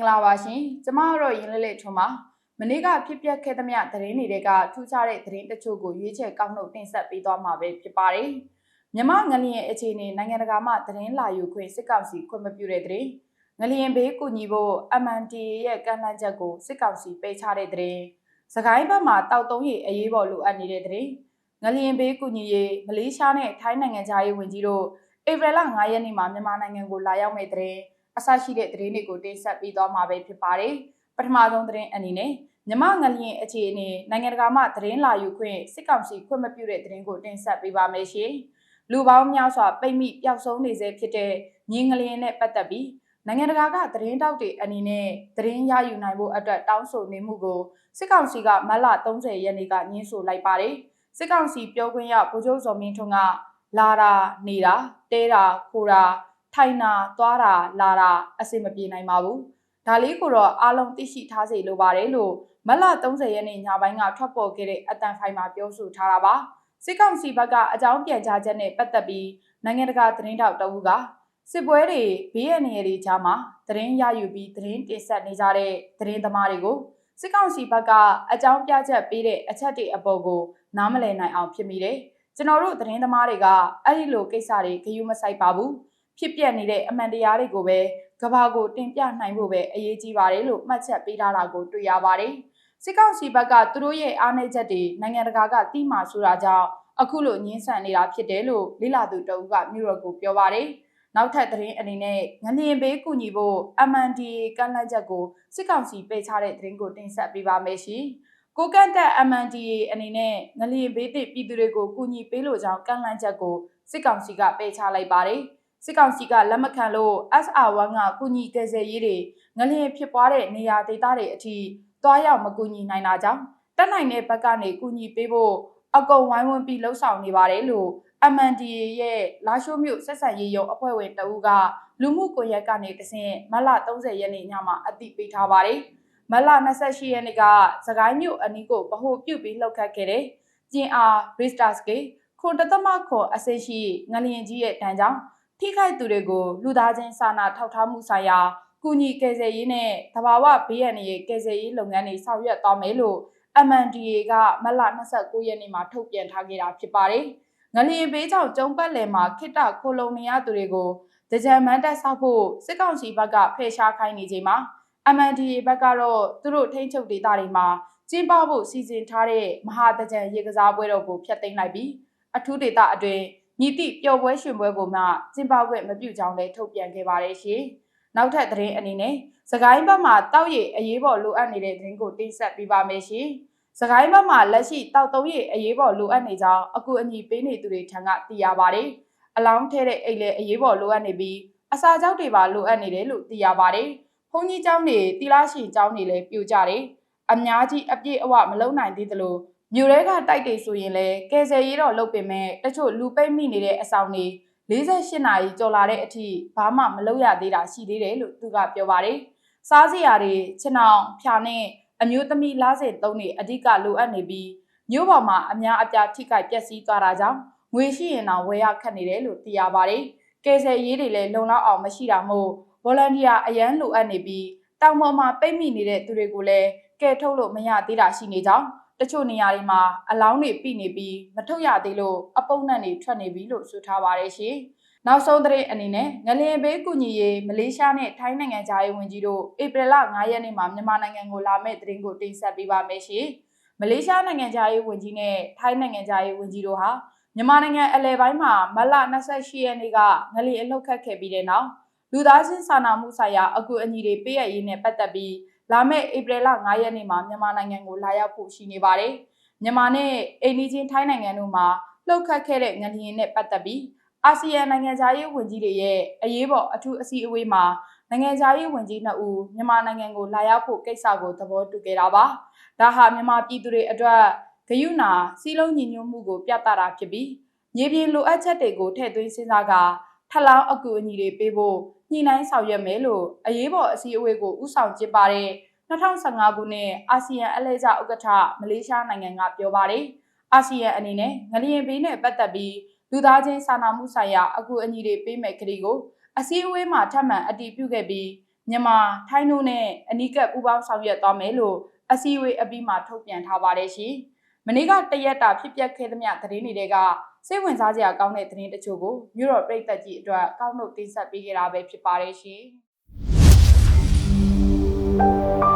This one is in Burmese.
င်္ဂလာပါရှင်ကျမတို့ရင်လေးလေးထွန်းပါမနေ့ကဖြစ်ပျက်ခဲ့သမျှသတင်းတွေကထူးခြားတဲ့သတင်းတချို့ကိုရွေးချယ်ကောက်နှုတ်တင်ဆက်ပေးသွားမှာပဲဖြစ်ပါတယ်မြမငလျင်အခြေအနေနိုင်ငံတကာမှသတင်းလာယူခွင့်စစ်ကောင်စီခွင့်မပြုတဲ့သတင်းငလျင်ဘေးကူညီဖို့ MNTA ရဲ့ကန့်လန့်ချက်ကိုစစ်ကောင်စီပယ်ချတဲ့သတင်းစကိုင်းဘက်မှာတောက်တုံးရီအရေးပေါ်လိုအပ်နေတဲ့သတင်းငလျင်ဘေးကူညီရေးမလေးရှားနဲ့ထိုင်းနိုင်ငံသားရေးဝန်ကြီးတို့ဧပြီလ9ရက်နေ့မှာမြန်မာနိုင်ငံကိုလာရောက်မဲ့တဲ့ အဆရှိတဲ့သတင်းတွေကိုတင်ဆက်ပေးသွားမှာပဲဖြစ်ပါတယ်။ပထမဆုံးသတင်းအနေနဲ့မြမငလျင်အခြေအနေနိုင်ငံတကာမှသတင်းလာယူခွင့်စစ်ကောင်စီခွင့်မပြုတဲ့သတင်းကိုတင်ဆက်ပေးပါမယ်ရှင်။လူပေါင်းများစွာပိတ်မိပျောက်ဆုံးနေစေဖြစ်တဲ့ငင်းငလျင်နဲ့ပတ်သက်ပြီးနိုင်ငံတကာကသတင်းတောက်တွေအနေနဲ့သတင်းရယူနိုင်ဖို့အတွက်တောင်းဆိုနေမှုကိုစစ်ကောင်စီကမတ်လ30ရက်နေ့ကညှင်းဆိုလိုက်ပါတယ်။စစ်ကောင်စီပြောခွင့်ရဗိုလ်ချုပ်စောမင်းထွန်းကလာတာနေတာတဲတာခိုတာ ထိုင်တာသွားတာလာတာအဆင်မပြေနိုင်ပါဘူးဒါလေးကိုတော့အားလုံးသိရှိထားစေလိုပါတယ်လို့မလ30ရက်နေ့ညပိုင်းကထွက်ပေါ်ခဲ့တဲ့အတန်ဖိုင်မှာပြောဆိုထားတာပါစစ်ကောင်စီဘက်ကအကြောင်းပြန်ကြားချက်နဲ့ပတ်သက်ပြီးနိုင်ငံတကာသတင်းတောက်တအုပ်ကစစ်ပွဲတွေဘေးရန်ရည်တွေကြားမှာသတင်းရယူပြီးသတင်းတင်ဆက်နေကြတဲ့သတင်းသမားတွေကိုစစ်ကောင်စီဘက်ကအကြောင်းပြချက်ပေးတဲ့အချက်တွေအပေါ်ကိုနားမလည်နိုင်အောင်ဖြစ်မိတယ်ကျွန်တော်တို့သတင်းသမားတွေကအဲ့ဒီလိုကိစ္စတွေဂရုမစိုက်ပါဘူး ဖြစ်ပျက်နေတဲ့အမှန်တရားတွေကိုပဲကဘာကိုတင်ပြနိုင်ဖို့ပဲအရေးကြီးပါတယ်လို့မှတ်ချက်ပေးထားတာကိုတွေ့ရပါတယ်။စစ်ကောင်စီဘက်ကသူတို့ရဲ့အားနည်းချက်တွေနိုင်ငံတကာကတိမာဆိုတာကြောင့်အခုလိုညှင်းဆန်နေတာဖြစ်တယ်လို့လိလာသူတအုပ်ကမြို့တော်ကိုပြောပါတယ်။နောက်ထပ်သတင်းအနေနဲ့ငလျင်ဘေးကူညီဖို့ MNDA ကန့်လန့်ချက်ကိုစစ်ကောင်စီပယ်ချတဲ့သတင်းကိုတင်ဆက်ပေးပါမယ်ရှင်။ကိုကန့်တက် MNDA အနေနဲ့ငလျင်ဘေးသည့်ပြည်သူတွေကိုကူညီပေးလို့ကြောင်းကန့်လန့်ချက်ကိုစစ်ကောင်စီကပယ်ချလိုက်ပါတယ်။ စစ်ကောင်စီကလက်မခံလို့ SR1 ကကုညီကယ်ဆယ်ရေးတွေငလျင်ဖြစ်ပွားတဲ့နေရာဒေသတွေအထိတွားရောက်မကူညီနိုင်တာကြောင့်တက်နိုင်တဲ့ဘက်ကနေကူညီပေးဖို့အကုန်ဝိုင်းဝန်းပြီးလှုံ့ဆော်နေပါတယ်လို့ MNDA ရဲ့လာရှိုးမြို့ဆက်ဆံရေးရုံအဖွဲ့ဝင်တဦးကလူမှုကွန်ရက်ကနေတဆင့်မလ30ရက်နေ့ညမှာအသိပေးထားပါတယ်။မလ28ရက်နေ့ကစကိုင်းမြို့အနီးကိုဗဟိုပြုတ်ပြီးလှုပ်ခတ်ခဲ့တဲ့ကျင်အား Ristaske ခွန်တသမခွန်အစိရှိငလျင်ကြီးရဲ့တန်းကြောင့် ထိခိုက်သူတွေကိုလူသားချင်းစာနာထောက်ထားမှုဆိုင်ရာကုညီကယ်ဆယ်ရေးနဲ့တဘာဝဘေးရန်ရဲ့ကယ်ဆယ်ရေးလုပ်ငန်းတွေဆောင်ရွက်သွားမယ်လို့ MNDA ကမလ29ရက်နေ့မှာထုတ်ပြန်ထားခဲ့တာဖြစ်ပါတယ်။ငလျင်ဘေးကြောင့်ကျုံပတ်လည်မှာခိတခိုလုံနေရသူတွေကိုကြကြံမန်းတက်ဆောက်ဖို့စစ်ကောင်စီဘက်ကဖယ်ရှားခိုင်းနေချိန်မှာ MNDA ဘက်ကတော့သူတို့ထိန်းချုပ်ဒေသတွေမှာကျင်းပဖို့စီစဉ်ထားတဲ့မဟာတကြံရေကစားပွဲတော်ကိုဖျက်သိမ်းလိုက်ပြီးအထူးဒေသအတွင်း မြစ်တိပျော်ပွဲရှင်ပွဲကိုမှကျင်းပခွင့်မပြုကြောင်းလည်းထုတ်ပြန်ခဲ့ပါတယ်ရှင်။နောက်ထပ်သတင်းအနေနဲ့စကိုင်းဘက်မှာတောက်ရည်အရေးပေါ်လိုအပ်နေတဲ့သတင်းကိုတင်ဆက်ပေးပါမယ်ရှင်။စကိုင်းဘက်မှာလက်ရှိတောက်သုံးရည်အရေးပေါ်လိုအပ်နေကြောင်းအကူအညီပေးနေသူတွေထံကသိရပါတယ်။အလောင်းထဲတဲ့အိတ်လည်းအရေးပေါ်လိုအပ်နေပြီးအစာကြောက်တွေပါလိုအပ်နေတယ်လို့သိရပါတယ်။ဘုန်းကြီးကျောင်းတွေတီလာရှိကျောင်းတွေလည်းပြိုကျတယ်။အများကြီးအပြည့်အဝမလုံနိုင်သေးသလို မြို့ထဲကတိုက်တွေဆိုရင်လည်းကယ်ဆယ်ရေးတော့လုပ်ပင်မဲ့တချို့လူပိတ်မိနေတဲ့အဆောင်တွေ48နာရီကြော်လာတဲ့အထိဘာမှမလုပ်ရသေးတာရှိသေးတယ်လို့သူကပြောပါတယ်။စားစရာတွေခြေနှောင်ဖြာနဲ့အမျိုးသမီးလားစင်သုံးတွေအဓိကလိုအပ်နေပြီးမြို့ပေါ်မှာအများအပြားထိခိုက်ပျက်စီးသွားတာကြောင့်ငွေရှိရင်တော့ဝယ်ရခက်နေတယ်လို့သိရပါတယ်။ကယ်ဆယ်ရေးတွေလည်းလုံလောက်အောင်မရှိတာမို့ volunteer အရန်လိုအပ်နေပြီးတောင်ပေါ်မှာပိတ်မိနေတဲ့သူတွေကိုလည်းကယ်ထုတ်လို့မရသေးတာရှိနေကြောင်း တချို့နေရာတွေမှာအလောင်းတွေပြိနေပြီးမထုတ်ရသေးလို့အပုံနဲ့တွေထွက်နေပြီလို့ဆိုထားပါတယ်ရှင်။နောက်ဆုံးသတင်းအနေနဲ့ငလျင်ဘေးကူညီရေးမလေးရှားနဲ့ထိုင်းနိုင်ငံသားရေးဝန်ကြီးတို့ဧပြီလ9ရက်နေ့မှာမြန်မာနိုင်ငံကိုလာမဲ့သတင်းကိုတင်ဆက်ပေးပါမယ်ရှင်။မလေးရှားနိုင်ငံသားရေးဝန်ကြီးနဲ့ထိုင်းနိုင်ငံသားရေးဝန်ကြီးတို့ဟာမြန်မာနိုင်ငံအလဲပိုင်းမှာမလ28ရက်နေ့ကငလျင်အလှုပ်ခတ်ခဲ့ပြီးတဲ့နောက်လူသားချင်းစာနာမှုဆိုင်ရာအကူအညီတွေပေးရရေးနဲ့ပတ်သက်ပြီး လာမယ့်ဧပြီလ9ရက်နေ့မှာမြန်မာနိုင်ငံကိုလာရောက်ဖို့ရှိနေပါတယ်။မြန်မာနဲ့အိန္ဒိချင်းထိုင်းနိုင်ငံတို့မှာလှုပ်ခတ်ခဲ့တဲ့ငလျင်နဲ့ပတ်သက်ပြီးအာဆီယံနိုင်ငံသားရေးဝန်ကြီးတွေရဲ့အရေးပေါ်အထူးအစည်းအဝေးမှာနိုင်ငံသားရေးဝန်ကြီးနှစ်ဦးမြန်မာနိုင်ငံကိုလာရောက်ဖို့ကိစ္စကိုသဘောတူခဲ့တာပါ။ဒါဟာမြန်မာပြည်သူတွေအတွက်ဂယုဏစီးလုံးညီညွတ်မှုကိုပြသတာဖြစ်ပြီးမြေပြင်လိုအပ်ချက်တွေကိုထည့်သွင်းစဉ်းစားကာ ထပ်လောင်းအကူအညီတွေပေးဖို့ညှိနှိုင်းဆောင်ရွက်မယ်လို့အရေးပေါ်အစည်းအဝေးကိုဥဆောင်ကျင်းပတဲ့2015ခုနှစ်အာဆီယံအလဲကျဥက္ကဋ္ဌမလေးရှားနိုင်ငံကပြောပါတယ်။အာဆီယံအနေနဲ့ငလျင်ဘေးနဲ့ပတ်သက်ပြီးလူသားချင်းစာနာမှုဆိုင်ရာအကူအညီတွေပေးမဲ့ကလေးကိုအစည်းအဝေးမှာထပ်မံအတည်ပြုခဲ့ပြီးမြန်မာထိုင်းတို့နဲ့အနီးကပ်ပူးပေါင်းဆောင်ရွက်သွားမယ်လို့အစည်းအဝေးအပြီးမှာထုတ်ပြန်ထားပါတယ်ရှင်။မနေ့ကတရက်တာဖြစ်ပျက်ခဲ့သမျှသတင်းတွေက စိတ်ဝင်စားစရာကောင်းတဲ့သတင်းတချို့ကိုမြို့တော်ပြည်သက်ကြီးအတွက်ကောက်နှုတ်တင်ဆက်ပေးခဲ့တာပဲဖြစ်ပါတယ်ရှင်။